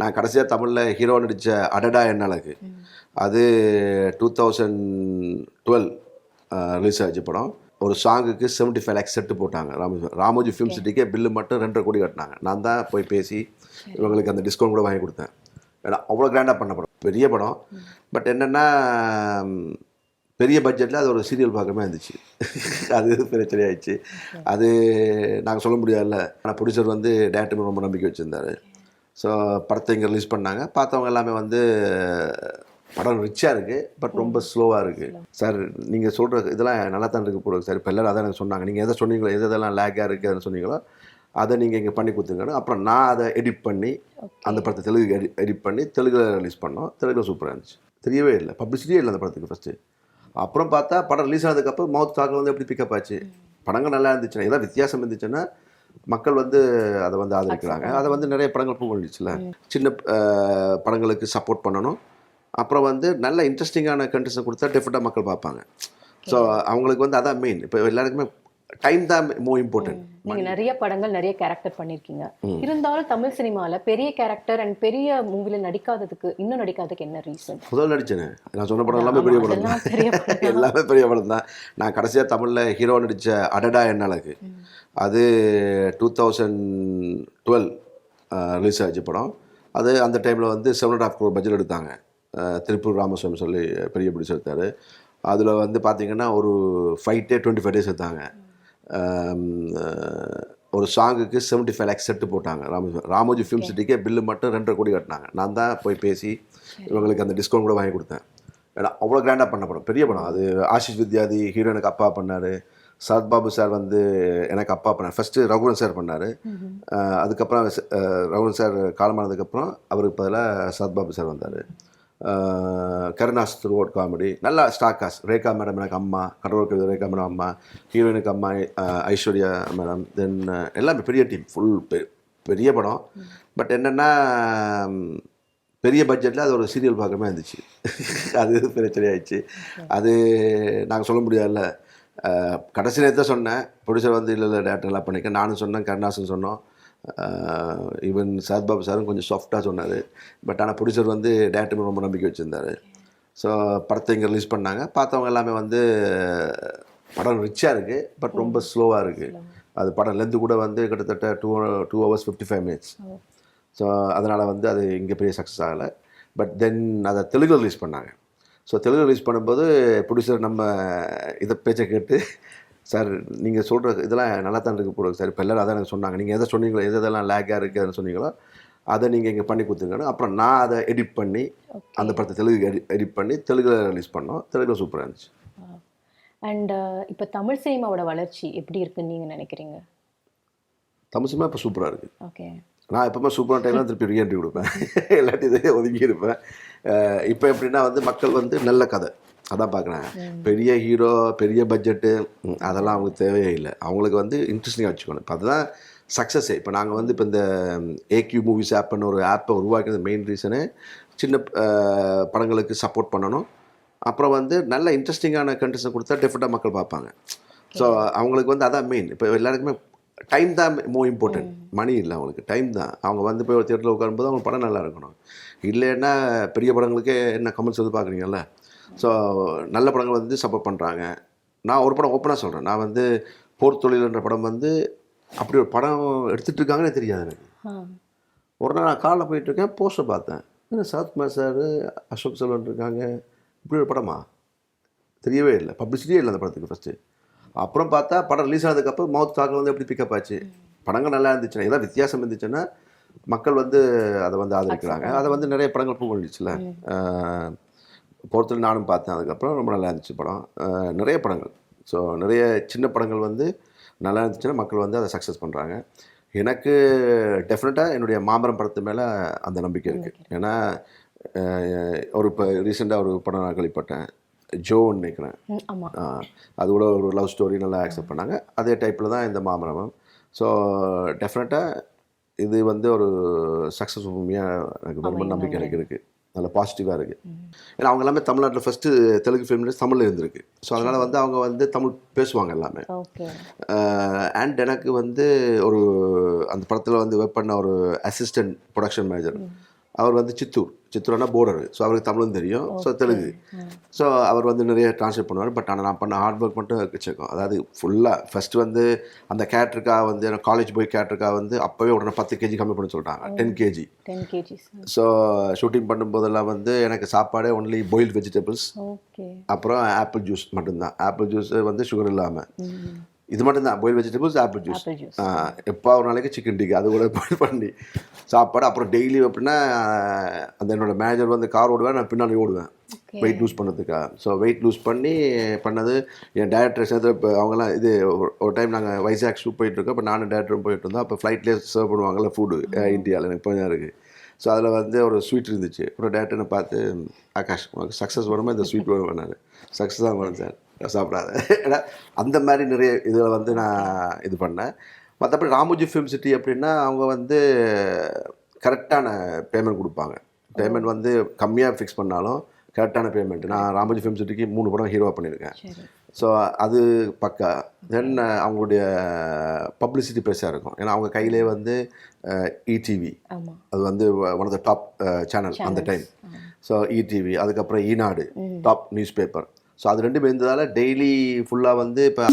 நான் கடைசியாக தமிழில் ஹீரோ நடித்த அடடா என்ன அழகு? அது டூ தௌசண்ட் டுவெல் ரிலீஸ் ஆச்சு படம். ஒரு சாங்குக்கு செவன்ட்டி ஃபைவ் லேக்ஸ் செட்டு போட்டாங்க ராமோஜி ராமோஜி ஃபிலிம் சிட்டிக்கே பில்லு மட்டும் ரெண்டரை கோடி கட்டினாங்க. நான் தான் போய் பேசி இவங்களுக்கு அந்த டிஸ்கவுண்ட் கூட வாங்கி கொடுத்தேன். ஏன்னா அவ்வளோ கிராண்டாக பண்ண படம். பெரிய படம். பட் என்னென்னா பெரிய பட்ஜெட்டில் அது ஒரு சீரியல் பார்க்குற மாதிரி இருந்துச்சு. அது பிரச்சனையாயிடுச்சு. அது நாங்கள் சொல்ல முடியாதுல்ல. ஆனால் ப்ரொடியூசர் வந்து டேரக்டர் ரொம்ப நம்பிக்கை வச்சுருந்தாரு. ஸோ படத்தை இங்கே ரிலீஸ் பண்ணாங்க. பார்த்தவங்க எல்லாமே வந்து படம் ரிச்சாக இருக்குது பட் ரொம்ப ஸ்லோவாக இருக்குது சார் நீங்கள் சொல்கிற இதெல்லாம் நல்லா தான் இருக்குது போடுங்க சார் இப்போ எல்லாரும் அதான் எனக்கு சொன்னாங்க. நீங்கள் எதை சொன்னீங்களோ எது எதெல்லாம் லேக்காக இருக்குதுன்னு சொன்னீங்களோ அதை நீங்கள் இங்கே பண்ணி கொடுத்துங்கன்னு அப்புறம் நான் அதை எடிட் பண்ணி அந்த படத்தை தெலுங்கு எடி எடிட் பண்ணி தெலுங்குல ரிலீஸ் பண்ணோம். தெலுங்குல சூப்பராக இருந்துச்சு. தெரியவே இல்லை. பப்ளிசிட்டியே இல்லை அந்த படத்துக்கு ஃபஸ்ட்டு அப்புறம் பார்த்தா படம் ரிலீஸ் ஆனதுக்கப்புறம் மவுத் டாக்கில் வந்து எப்படி பிக்கப் ஆச்சு? படங்கள் நல்லா இருந்துச்சுன்னா ஏதாவது வித்தியாசம் இருந்துச்சுன்னா மக்கள் வந்து அதை வந்து ஆதரிக்கிறாங்க. அதை வந்து நிறைய படங்கள் பண்ணிச்சுல சின்ன படங்களுக்கு சப்போர்ட் பண்ணணும். அப்புறம் வந்து நல்ல இன்ட்ரெஸ்டிங்கான கண்டென்ட்ஸை கொடுத்தா டெஃபினட்டாக மக்கள் பார்ப்பாங்க. ஸோ அவங்களுக்கு வந்து அதான் மெயின் இப்போ எல்லாருக்குமே டைம் தான் மோ. இம்பார்ட்டன்ட் நீங்க நிறைய படங்கள் நிறைய கேரக்டர் பண்ணிருக்கீங்க இருந்தாலும் தமிழ் சினிமால பெரிய கேரக்டர் அண்ட் பெரிய மூவில நடிக்காததுக்கு இன்னும் நடிக்காததுக்கு என்ன ரீசன் முதல் நடிச்சேனே. நான் சொன்ன படம் எல்லாமே பெரிய படம் தான். எல்லாமே பெரிய படம் தான். நான் கடைசியாக தமிழில் ஹீரோ நடித்த அடடா என்ன அழகு. அது டூ தௌசண்ட் டுவெல் ரிலீஸ் ஆச்சு படம். அது அந்த டைமில் வந்து seven and half crore budget எடுத்தாங்க. திருப்பூர் ராமசாமி சொல்லி பெரிய பிடிச்சி எடுத்தார். அதில் வந்து பார்த்தீங்கன்னா ஒரு ஃபைட்டே டுவெண்ட்டி ஃபைவ் டேஸ் எடுத்தாங்க. ஒரு சாங்குக்கு செவன்ட்டி ஃபைவ் லேக்ஸ் செட்டு போட்டாங்க ராமோஜி ராமோஜி ஃபிலிம் சிட்டிக்கே பில்லு மட்டும் ரெண்டரை கோடி கட்டினாங்க. நான் தான் போய் பேசி இவங்களுக்கு அந்த டிஸ்கவுண்ட் கூட வாங்கி கொடுத்தேன். ஏன்னா அவ்வளோ கிராண்டாக பண்ண படம். பெரிய படம். அது ஆஷிஷ் வித்யாதி ஹீரோனுக்கு அப்பா பண்ணார். சரத் பாபு சார் வந்து எனக்கு அப்பா பண்ணார். ஃபஸ்ட்டு ரகுவரன் சார் பண்ணார். அதுக்கப்புறம் ரகுவரன் சார் காலமானதுக்கப்புறம் அவருக்கு பதிலாக சரத் பாபு சார் வந்தார். கருணாஸ் த்ரூட் காமெடி நல்லா ஸ்டாக்காஸ் ரேகா மேடம் எனக்கு அம்மா கடவுள் கவிதை ரேகா மேடம் அம்மா ஹீரோயினுக்கு அம்மா ஐஸ்வர்யா மேடம் தென் எல்லாமே பெரிய டீம் ஃபுல் பெரிய படம். பட் என்னென்னா பெரிய பட்ஜெட்டில் அது ஒரு சீரியல் பார்க்குறமே இருந்துச்சு. அது பிரச்சனையாயிடுச்சு. அது நாங்கள் சொல்ல முடியாதுல்ல. கடைசி நேரத்தை சொன்னேன். ப்ரொடியூசர் வந்து இல்லை இல்லை டேரக்டர் பண்ணிக்க. நானும் சொன்னேன் கருணாசன் சொன்னோம். ஈவன் சரத்பாபு சாரும் கொஞ்சம் சாஃப்டாக சொன்னார். பட் ஆனால் ப்ரொடியூசர் வந்து டேரக்டர் ரொம்ப நம்பிக்கை வச்சுருந்தாரு. ஸோ படத்தை இங்கே ரிலீஸ் பண்ணாங்க. பார்த்தவங்க எல்லாமே வந்து படம் ரிச்சாக இருக்குது பட் ரொம்ப ஸ்லோவாக இருக்குது அது படம் லென்த்து கூட வந்து கிட்டத்தட்ட two two hours fifty five minutes so அதனால் வந்து அது இங்கே பெரிய சக்ஸஸ் ஆகலை. பட் தென் அதை தெலுங்கு ரிலீஸ் பண்ணாங்க. ஸோ தெலுங்கு ரிலீஸ் பண்ணும்போது ப்ரொடியூசர் நம்ம இதை பேச்சை கேட்டு சார் நீங்கள் சொல்கிற இதெல்லாம் நல்லா தான் இருக்கு போடுங்க சார். இப்போ எல்லோரும் அதான் எனக்கு சொன்னாங்க. நீங்கள் எதை சொன்னீங்களோ எது எதெல்லாம் லேக்காக இருக்குதுன்னு சொன்னீங்களோ அதை நீங்கள் இங்கே பண்ணி கொடுத்துங்கன்னு அப்புறம் நான் அதை எடிட் பண்ணி அந்த படத்தை தெலுங்கு எடிட் எடிட் பண்ணி தெலுங்குல ரிலீஸ் பண்ணோம். தெலுங்குல சூப்பராக இருந்துச்சு. அண்ட் இப்போ தமிழ் சினிமாவோட வளர்ச்சி எப்படி இருக்குன்னு நீங்க நினைக்கிறீங்க? தமிழ் சினிமா இப்போ சூப்பராக இருக்குது ஓகே நான் எப்பவுமே சூப்பரான டைம்லாம் திருப்பி ரீஎன்ட்ரி கொடுப்பேன். இல்லாட்டி இதே ஒதுங்கி இருப்பேன் இப்போ எப்படின்னா வந்து மக்கள் வந்து நல்ல கதை. அதான் பார்க்குறேன் பெரிய ஹீரோ பெரிய பட்ஜெட்டு அதெல்லாம் அவங்களுக்கு தேவையே இல்லை. அவங்களுக்கு வந்து இன்ட்ரெஸ்டிங்காக வச்சுக்கணும். இப்போ அதுதான் சக்ஸஸே இப்போ நாங்கள் வந்து இப்போ இந்த ஏக்யூ மூவிஸ் ஆப்னு ஒரு ஆப்பை உருவாக்கினது மெயின் ரீசனு சின்ன படங்களுக்கு சப்போர்ட் பண்ணணும். அப்புறம் வந்து நல்ல இன்ட்ரெஸ்டிங்கான கண்டென்ட்ஸை கொடுத்தா டெஃபினட்டாக மக்கள் பார்ப்பாங்க. ஸோ அவங்களுக்கு வந்து அதான் மெயின் இப்போ எல்லாருக்குமே டைம் தான் மோ. இம்பார்ட்டன்ட் மணி இல்லை அவங்களுக்கு. டைம் தான். அவங்க வந்து போய் ஒரு தேட்டரில் உட்காரும்போது அவங்க படம் நல்லா இருக்கணும். இல்லைன்னா பெரிய படங்களுக்கே என்ன கமெண்ட்ஸ் வந்து பார்க்குறீங்கல்ல ஸோ நல்ல படங்கள் வந்து சப்போர்ட் பண்ணுறாங்க நான் ஒரு படம் ஓப்பனாக சொல்கிறேன் நான் வந்து போர் தொழில்ன்ற படம் வந்து அப்படி ஒரு படம் எடுத்துகிட்டு இருக்காங்கன்னே தெரியாது எனக்கு. ஒரு நாள் நான் காலைல போயிட்டுருக்கேன் போஸ்டர் பார்த்தேன். என்ன சரத்குமார் சார் அசோக் செல்வன் இருக்காங்க. இப்படி ஒரு படமா? தெரியவே இல்லை. பப்ளிசிட்டியே இல்லை அந்த படத்துக்கு ஃபஸ்ட்டு அப்புறம் பார்த்தா படம் ரிலீஸ் ஆனதுக்கப்புறம் மவுத் டாக்கில் வந்து எப்படி பிக்கப் ஆச்சு? படங்கள் நல்லா இருந்துச்சுன்னா ஏதாவது வித்தியாசம் இருந்துச்சுன்னா மக்கள் வந்து அதை வந்து ஆதரிக்கிறாங்க. அதை வந்து நிறைய படங்கள் ப்ரூவ் பண்ணிடுச்சுல பொறுத்தல் நானும் பார்த்தேன். அதுக்கப்புறம் ரொம்ப நல்லா இருந்துச்சு படம். நிறைய படங்கள். ஸோ நிறைய சின்ன படங்கள் வந்து நல்லா இருந்துச்சுன்னா மக்கள் வந்து அதை சக்ஸஸ் பண்ணுறாங்க எனக்கு டெஃபினட்டாக என்னுடைய மாமரம் படத்து மேலே அந்த நம்பிக்கை இருக்குது ஏன்னா ஒரு இப்போ ரீசெண்டாக ஒரு படம் நான் கேள்விப்பட்டேன். ஜோன்னு நினைக்கிறேன். அது கூட ஒரு லவ் ஸ்டோரி நல்லா அக்செப்ட் பண்ணாங்க. அதே டைப்பில் தான் இந்த மாமரமம். ஸோ டெஃபினட்டாக இது வந்து ஒரு சக்ஸஸ் உண்மையாக எனக்கு ரொம்ப நம்பிக்கை எனக்கு இருக்குது நல்ல பாசிட்டிவாக இருக்குது ஏன்னா அவங்க எல்லாமே தமிழ்நாட்டில் ஃபஸ்ட்டு தெலுங்கு ஃபிலிம் தமிழில் இருந்திருக்கு. ஸோ அதனால் வந்து அவங்க வந்து தமிழ் பேசுவாங்க எல்லாமே. அண்ட் எனக்கு வந்து ஒரு அந்த படத்தில் வந்து ஒர்க் பண்ண ஒரு அசிஸ்டன்ட் ப்ரொடக்ஷன் மேனேஜர் அவர் வந்து சித்தூர். சித்தூர்னா border. ஸோ அவருக்கு தமிழும் தெரியும். ஸோ தெலுங்கு. ஸோ அவர் வந்து நிறைய ட்ரான்ஸ்லேட் பண்ணுவார். பட் ஆனால் நான் பண்ண ஹார்ட் ஒர்க் மட்டும் வச்சுருக்கோம். அதாவது ஃபுல்லாக ஃபஸ்ட்டு வந்து அந்த கேரக்டருக்காக வந்து காலேஜ் போய் கேரக்டருக்காக வந்து அப்போவே உடனே பத்து கேஜி கம்மி பண்ண சொல்லிட்டாங்க. டென் கேஜி ஸோ ஷூட்டிங் பண்ணும்போதெல்லாம் வந்து எனக்கு சாப்பாடே ஒன்லி பாயில்ட் வெஜிடபிள்ஸ் அப்புறம் ஆப்பிள் ஜூஸ் மட்டும்தான். ஆப்பிள் ஜூஸ் வந்து சுகர் இல்லாமல் இது மட்டும்தான். பாயில் வெஜிடபிள்ஸ் ஆப்பிள் ஜூஸ் எப்போ ஒரு நாளைக்கு சிக்கன் டிக்கா அது கூட பண்ணி சாப்பாடு. அப்புறம் டெய்லி எப்படின்னா அந்த என்னோட மேனேஜர் வந்து கார் ஓடுவேன் நான் பின்னாடி ஓடுவேன். வெயிட் லூஸ் பண்ணதுக்காக ஸோ வெயிட் லூஸ் பண்ணி பண்ணது என் டேரக்டர் சேர்ந்து இப்போ அவங்களாம் இது ஒரு- டைம் நாங்கள் வைசாக் ஷூட் போயிட்டு இருக்கோம். இப்போ நானும் டேரக்டரும் போயிட்டு இருந்தோம். அப்போ ஃப்ளைட்லேயே சர்வ் பண்ணுவாங்கல்ல ஃபுட்டு இந்தியாவில் எனக்கு கொஞ்சம் இருக்குது ஸோ அதில் வந்து ஒரு ஸ்வீட் இருந்துச்சு. அப்புறம் டேரக்டரை பார்த்து ஆகாஷ் உனக்கு சக்ஸஸ் வருமா? இந்த ஸ்வீட் வரும்? நான். சக்ஸஸ் தான் வரும் சார் சாப்பிடாத. ஏன்னா அந்த மாதிரி நிறைய இதில் வந்து நான் இது பண்ணேன். மற்றபடி ராமோஜி ஃபிலிம் சிட்டி அப்படின்னா அவங்க வந்து கரெக்டான பேமெண்ட் கொடுப்பாங்க. பேமெண்ட் வந்து கம்மியாக ஃபிக்ஸ் பண்ணாலும் கரெக்டான பேமெண்ட் நான் ராமோஜி ஃபிலிம் சிட்டிக்கு மூணு படம் ஹீரோவாக பண்ணியிருக்கேன். ஸோ அது பக்கா. தென் அவங்களுடைய பப்ளிசிட்டி பெருசாக இருக்கும். ஏன்னா அவங்க கையிலே வந்து இடிவி ஆமா. அது வந்து one of the top channel அந்த டைம் ஸோ இடிவி அதுக்கப்புறம் Eenadu top newspaper so அது ரெண்டும் இருந்ததால் டெய்லி ஃபுல்லாக வந்து இப்போ